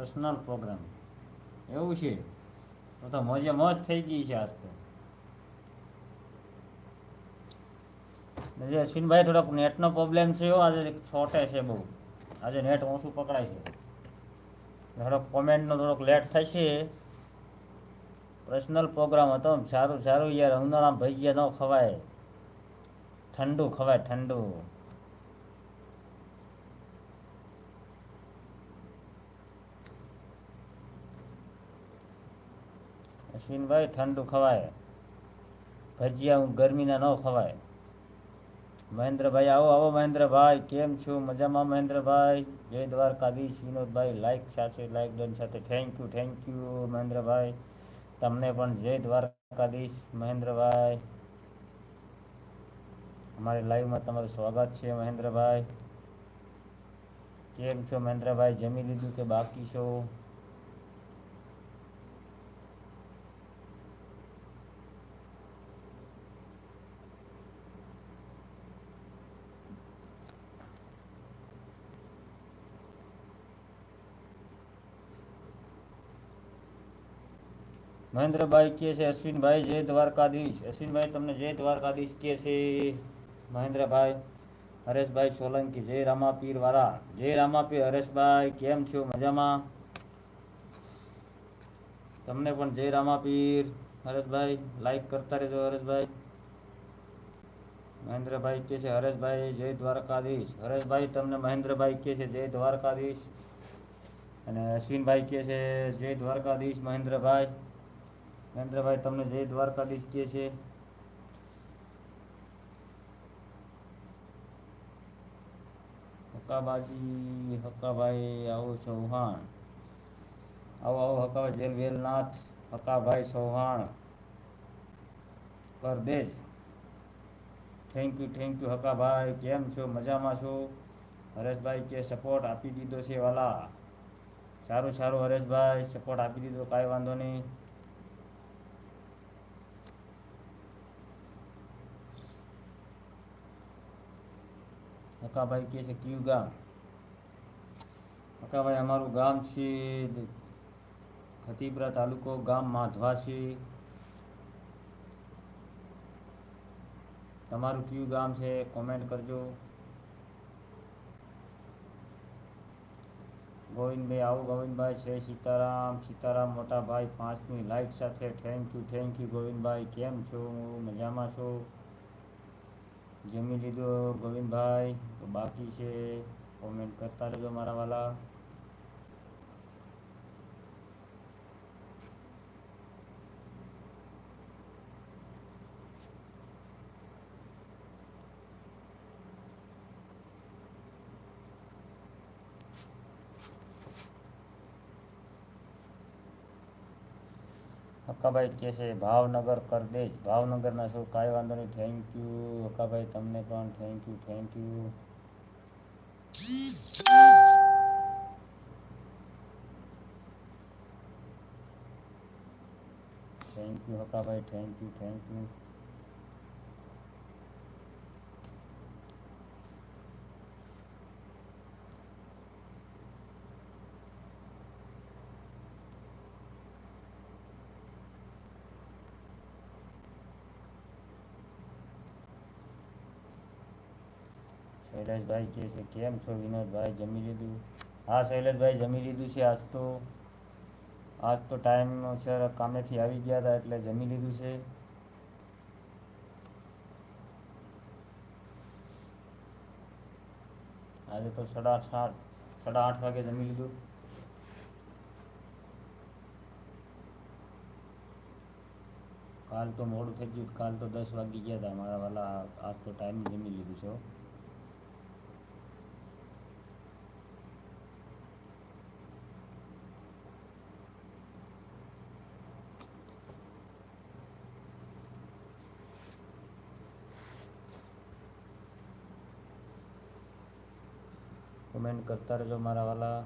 Personal programme એવું છે? તો તો મોજે થઈ ગઈ છે આજ તો. અશ્વિનભાઈ થોડોક નેટનો પ્રોબ્લેમ છે આજે છોટે છે બહુ. આજે નેટ ઓછું પકડાય છે. થોડોક કોમેન્ટનો થોડોક લેટ થશે. પર્સનલ પ્રોગ્રામ હતો, સારું સારું યાર. ઉનાળામાં ભજીયા ન ખવાય. ઠંડુ ખવાય, ઠંડુ. અશ્વિનભાઈ ઠંડુ ખવાય. ભજીયા હું ગરમીના ન ખવાય. મહેન્દ્રભાઈ, આવો આવો મહેન્દ્રભાઈ, કેમ છો? મજામાં મહેન્દ્રભાઈ? જય દ્વારકાધીશ વિનોદભાઈ લાઈક સાથે લાઈક ડન સાથે. Thank you thank you Mahendrabhai. તમને પણ જય દ્વારકાધીશ મહેન્દ્રભાઈ. અમારી લાઈવમાં તમારું સ્વાગત છે મહેન્દ્રભાઈ. કેમ છો મહેન્દ્રભાઈ? જમી લીધું કે બાકી છો? મહેન્દ્રભાઈ કે છે, અશ્વિનભાઈ જય દ્વારકાધીશ. અશ્વિનભાઈ, તમને જય દ્વારકાધીશ કે છે મહેન્દ્રભાઈ. હરેશભાઈ સોલંકી, જય રામાપીર વાળા જય રામાપીર, હરેશભાઈ, કેમ છો? મજામાં? તમને પણ જય રામાપીર. હરેશભાઈ લાઈક કરતા રહેજો હરેશભાઈ. મહેન્દ્રભાઈ કે છે, હરેશભાઈ, જય દ્વારકાધીશ. હરેશભાઈ, તમને મહેન્દ્રભાઈ કે છે, જય દ્વારકાધીશ. અને અશ્વિનભાઈ કે છે, જય દ્વારકાધીશ મહેન્દ્રભાઈ. મહેન્દ્રભાઈ તમને જય દ્વારકાધીશ કે છે. હકાબાજી, હકાભાઈ, આવો ચૌહાણ. આવો આવો, Hakabhai, jail Velnath, Hakabhai, Chauhan. Pardej. Thank you thank you Hakabhai. કેમ છો? મજામાં છો? હરેશભાઈ કે સપોર્ટ આપી દીધો છે વાલા. સારું સારું, હરેશભાઈ. સપોર્ટ આપી દીધો, કાંઈ વાંધો નહીં. હકાભાઈ કે છે કયું ગામ હકાભાઈ અમારું ગામ છે ખતીપરા તાલુકો ગામ માધવા છે તમારું કયું ગામ છે કોમેન્ટ કરજો ગોવિંદભાઈ આવો ગોવિંદભાઈ જય સીતારામ સીતારામ મોટા ભાઈ પાંચમી લાઈક સાથે thank you thank you Govindbhai કેમ છો મજામાં છો જમી લીધો ગોવિંદભાઈ. તો બાકી છે કોમેન્ટ કરતા રહેજો મારા વાલા. હકાભાઈ કે છે, ભાવનગર કરદેશ ભાવનગરના છો કાંઈ વાંધો નહીં. થેન્ક યુ હકાભાઈ, તમને પણ thank you thank you thank you Hakabhai. Thank you thank you Shaileshbhai કહે છે, કેમ છો વિનોદભાઈ? જમી લીધું? હા, શૈલેષભાઈ, જમી લીધું છે. આજ તો આજ તો ટાઈમ સર કામેથી આવી ગયા હતા એટલે જમી લીધું છે. આજે તો સાડા આઠ સાડા આઠ વાગે જમી લીધું. કાલ તો મોડું થઈ ગયું. કાલ તો દસ વાગી ગયા હતા. મારા વાલા, આજ તો ટાઈમ જમી લીધું છે કોમેન્ટ કરતા રહેજો મારા વાલા.